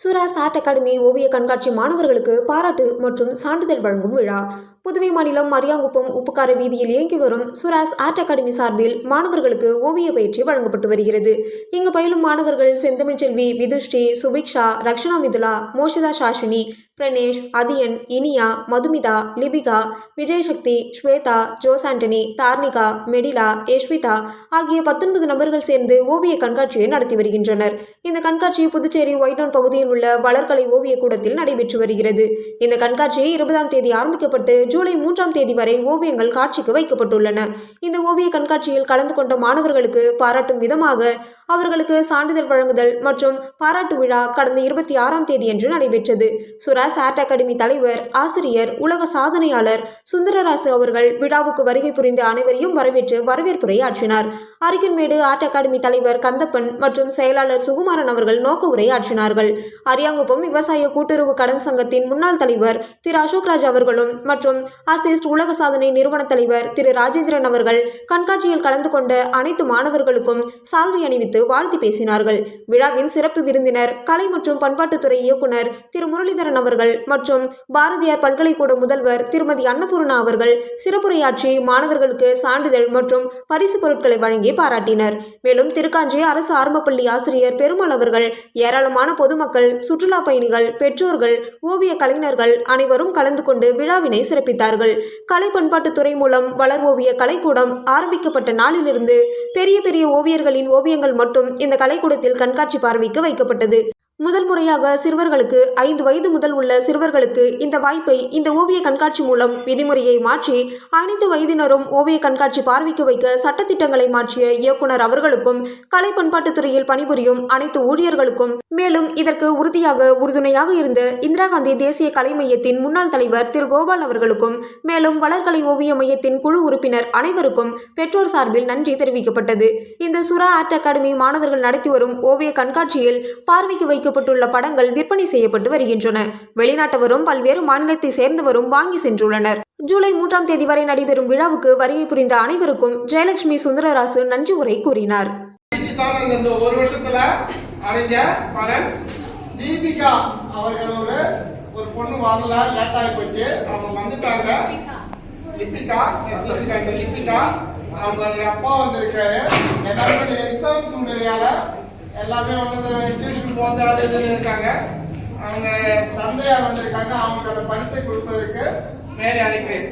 Sura's art academy ஓவிய கண்காட்சி மாணவர்களுக்கு பாராட்டு மற்றும் சான்றிதழ் வழங்கும் விழா. புதுவை மாநிலம் மரியாங்குப்பம் உப்புக்கார வீதியில் இயங்கி வரும் சுராஸ் ஆர்ட் அகாடமி சார்பில் மாணவர்களுக்கு ஓவிய பயிற்சி வழங்கப்பட்டு வருகிறது. இங்கு பயிலும் மாணவர்கள் செந்தமிழ் செல்வி விதுஸ்ரீ சுபிக்ஷா ரக்ஷனா மிதுலா மோஷிதா சாஷினி பிரணேஷ் அதியன் இனியா மதுமிதா லிபிகா விஜயசக்தி ஸ்வேதா ஜோஸ் ஆண்டனி தார்னிகா மெடிலா யஷ்விதா ஆகிய பத்தொன்பது நபர்கள் சேர்ந்து ஓவிய கண்காட்சியை நடத்தி வருகின்றனர். இந்த கண்காட்சி புதுச்சேரி ஒயிட்டவுன் பகுதியில் உள்ள வளர்கலை ஓவிய கூடத்தில் நடைபெற்று வருகிறது. இந்த கண்காட்சி இருபதாம் தேதி ஆரம்பிக்கப்பட்டு ஜூலை மூன்றாம் தேதி வரை ஓவியங்கள் காட்சிக்கு வைக்கப்பட்டுள்ளன. இந்த ஓவிய கண்காட்சியில் கலந்து கொண்ட மாணவர்களுக்கு பாராட்டும் விதமாக அவர்களுக்கு சான்றிதழ் வழங்குதல் மற்றும் பாராட்டு விழா கடந்த இருபத்தி ஆறாம் தேதியன்று நடைபெற்றது. சுராஸ் ஆர்ட் அகாடமி தலைவர் ஆசிரியர் உலக சாதனையாளர் சுந்தரராசு அவர்கள் விழாவுக்கு வருகை புரிந்த அனைவரையும் வரவேற்று வரவேற்புரை ஆற்றினார். அருகின்மேடு ஆர்ட் அகாடமி தலைவர் கந்தப்பன் மற்றும் செயலாளர் சுகுமாரன் அவர்கள் நோக்க உரை ஆற்றினார்கள். அரியாங்குப்பம் விவசாய கூட்டுறவு கடன் சங்கத்தின் முன்னாள் தலைவர் திரு அசோக்ராஜ் அவர்களும் மற்றும் அசிஸ்ட் உலக சாதனை நிறுவன தலைவர் திரு ராஜேந்திரன் அவர்கள் கண்காட்சியில் கலந்து கொண்ட அனைத்து மாணவர்களுக்கும் சால்வை அணிவித்து வாழ்த்து பேசினார்கள். விழாவின் சிறப்பு விருந்தினர் கலை மற்றும் பண்பாட்டுத்துறை இயக்குனர் திரு முரளிதரன் அவர்கள் மற்றும் பாரதியார் பல்கலைக்கூட முதல்வர் திருமதி அன்னபூர்ணா அவர்கள் சிறப்புரையாற்றி மாணவர்களுக்கு சான்றிதழ் மற்றும் பரிசு பொருட்களை வழங்கி பாராட்டினர். மேலும் திருக்காஞ்சி அரசு ஆரம்பப்பள்ளி ஆசிரியர் பெருமாள் அவர்கள் ஏராளமான பொதுமக்கள் சுற்றுலா பயணிகள் பெற்றோர்கள் ஓவிய கலைஞர்கள் அனைவரும் கலந்து கொண்டு விழாவினை தெரிவித்தார்கள். கலை பண்பாட்டுத்துறை மூலம் வளர் ஓவிய கலைக்கூடம் ஆரம்பிக்கப்பட்ட நாளிலிருந்து பெரிய பெரிய ஓவியர்களின் ஓவியங்கள் மட்டும் இந்த கலைக்கூடத்தில் கண்காட்சி பார்வைக்கு வைக்கப்பட்டது. முதல் முறையாக சிறுவர்களுக்கு ஐந்து வயது முதல் உள்ள சிறுவர்களுக்கு இந்த வாய்ப்பை இந்த ஓவிய கண்காட்சி மூலம் விதிமுறையை மாற்றி அனைத்து வயதினரும் ஓவிய கண்காட்சி பார்வைக்கு வைக்க சட்டத்திட்டங்களை மாற்றிய இயக்குனர் அவர்களுக்கும் கலை பண்பாட்டுத்துறையில் பணிபுரியும் அனைத்து ஊழியர்களுக்கும் மேலும் இதற்கு உறுதியாக உறுதுணையாக இருந்த இந்திரா காந்தி தேசிய கலை மையத்தின் முன்னாள் தலைவர் திரு கோபால் அவர்களுக்கும் மேலும் வளர்கலை ஓவிய மையத்தின் குழு உறுப்பினர் அனைவருக்கும் பெற்றோர் சார்பில் நன்றி தெரிவிக்கப்பட்டது. இந்த சுரா ஆர்ட் அகாடமி மாணவர்கள் நடத்தி வரும் ஓவிய கண்காட்சியில் பார்வைக்கு முடிக்கப்பட்டுள்ள படங்கள் விற்பனை செய்யப்பட்டு வருகின்றன. வெளிநாட்டவரும் பல்வேறு மாநிலத்தை சேர்ந்தவரும் வாங்கி சென்றுள்ளனர். ஜூலை மூன்றாம் தேதி வரை நடைபெறும் விழாவுக்கு வருகை புரிந்த அனைவருக்கும் ஜெயலட்சுமி சுந்தரராசு நன்றி உரை கூறினார். ஒரு தீபிகா அவர்கள் ஒரு பொண்ணு வரல லேட் ஆகி போச்சு. அவங்க வந்துட்டாங்க. லிப்பிகா தீபிகா இல்ல, லிப்பிகா அவங்களுடைய அப்பா வந்திருக்காரு. எல்லாருமே எக்ஸாம் சூழ்நிலையால எல்லாமே வந்து டியூஷன் போறது அது இதுன்னு இருக்காங்க. அவங்க தந்தையார் வந்திருக்காங்க. அவங்களுக்கு அந்த பரிசை கொடுப்பதற்கு மேலே அனுப்பினேன்